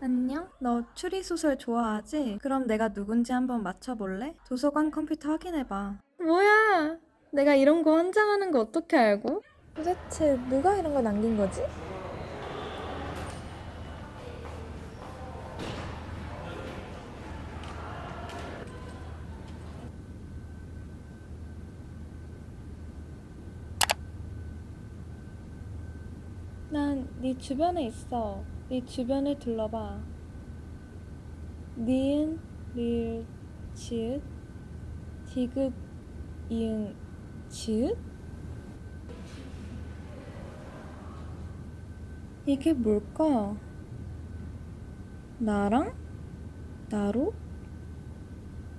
안녕? 너 추리소설 좋아하지? 그럼 내가 누군지 한번 맞춰볼래? 도서관 컴퓨터 확인해봐. 뭐야? 내가 이런 거 환장하는 거 어떻게 알고? 도대체 누가 이런 거 남긴 거지? 난 네 주변에 있어. 네 주변을 둘러봐. 니은, 리을, 지읒, 디귿, 이응, 지읒? 이게 뭘까? 나랑? 나로?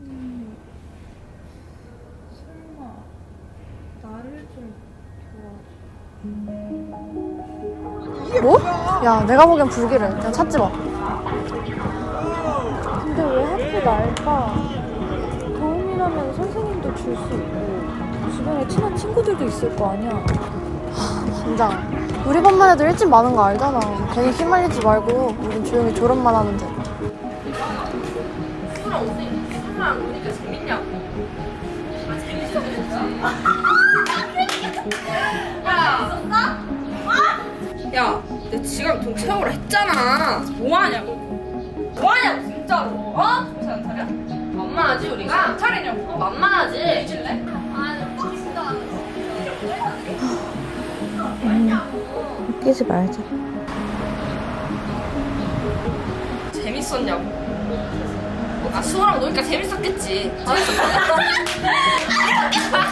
음, 설마 나를 좀 도와줘. 뭐? 야, 내가 보기엔 불길해. 그냥 찾지 마. 근데 왜 하필 날까? 도움이라면 선생님도 줄 수 있고 주변에 친한 친구들도 있을 거 아니야. 진짜. 우리 반만 해도 일진 많은 거 알잖아. 괜히 휘말리지 말고 우린 조용히 졸업만 하면 돼. 야, 내 지갑 돈 채우라 했잖아. 뭐 하냐고. 뭐 하냐고, 진짜로. 어? 정신 안 차려? 만만하지, 우리가? 차리냐고. 어, 만만하지. 해줄래? 웃기지 말자. 재밌었냐고. 아, 수호랑 노니까 재밌었겠지. 재밌었겠다.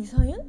이서윤?